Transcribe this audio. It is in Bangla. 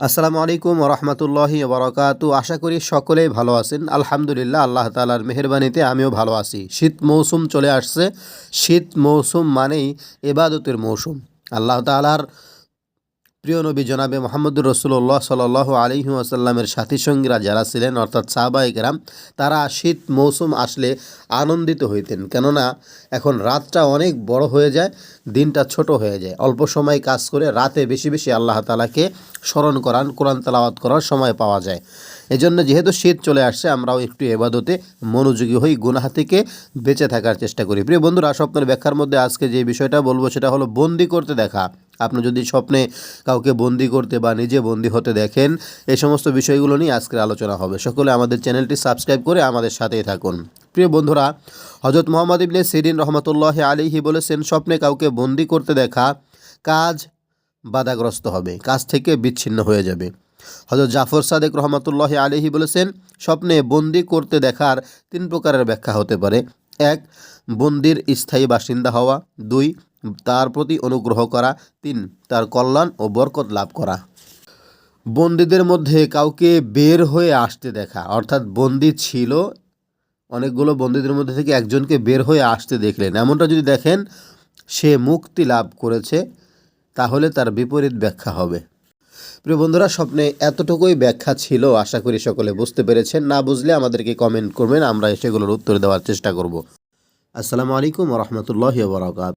আসসালামু আলাইকুম রহমতুল্লাহি বরকাতু। আশা করি সকলেই ভালো আছেন। আলহামদুলিল্লাহ, আল্লাহ তালার মেহরবানিতে আমিও ভালো আছি। শীত মৌসুম চলে আসছে। শীত মৌসুম মানেই এবাদতের মৌসুম। আল্লাহ তালার প্রিয় নবী জনাবে মোহাম্মদুর রসুল্লাহ সাল আলিহি আসাল্লামের সাথী সঙ্গীরা যারা ছিলেন, অর্থাৎ সাহবাইকরাম তারা শীত মৌসুম আসলে আনন্দিত হইতেন। কেননা এখন রাতটা অনেক বড় হয়ে যায়, দিনটা ছোট হয়ে যায়। অল্প সময় কাজ করে রাতে বেশি বেশি আল্লাহ তালাকে স্মরণ করান, কোরআন তালাওয়াত করার সময় পাওয়া যায়। এজন্য যেহেতু শীত চলে আসছে, আমরাও একটু এবাদতে মনোযোগী হই, গুনাহ থেকে বেঁচে থাকার চেষ্টা করি। প্রিয় বন্ধুরা, স্বপ্নের ব্যাখ্যার মধ্যে আজকে যে বিষয়টা বলব, সেটা হলো বন্দি করতে দেখা। আপনি যদি স্বপ্নে কাউকে বন্দি করতে বা নিজে বন্দি হতে দেখেন এই সমস্ত বিষয়গুলো নিয়ে আজকের আলোচনা হবে। সকলে আমাদের চ্যানেলটি সাবস্ক্রাইব করে আমাদের সাথেই থাকুন। প্রিয় বন্ধুরা হজরত মোহাম্মদ ইবনে সিরিন রহমতুল্লাহ আলিহি বলেছেন, স্বপ্নে কাউকে বন্দি করতে দেখা কাজ বাধাগ্রস্ত হবে, কাজ থেকে বিচ্ছিন্ন হয়ে যাবে। হজরত জাফর সাদেক রহমতুল্লাহ আলিহি বলেছেন, স্বপ্নে বন্দি করতে দেখার তিন প্রকারের ব্যাখ্যা হতে পারে। এক, বন্দির স্থায়ী বাসিন্দা হওয়া। দুই তার প্রতি অনুগ্রহ করা। তিন, তার কল্যাণ ও বরকত লাভ করা। বন্দীদের মধ্যে কাউকে বের হয়ে আসতে দেখা। অর্থাৎ বন্দি ছিল, অনেকগুলো বন্দীদের মধ্যে থেকে একজনকে বের হয়ে আসতে দেখলেন। এমনটা যদি দেখেন, সে মুক্তি লাভ করেছে, তাহলে তার বিপরীত ব্যাখ্যা হবে। প্রিয় বন্ধুরা, স্বপ্নে এতটুকুই ব্যাখ্যা ছিল। আশা করি সকলে বুঝতে পেরেছেন। না বুঝলে আমাদেরকে কমেন্ট করবেন। আমরা সেগুলোর উত্তর দেওয়ার চেষ্টা করব। আসসালামু আলাইকুম রহমতুল্লাহ বরাকাত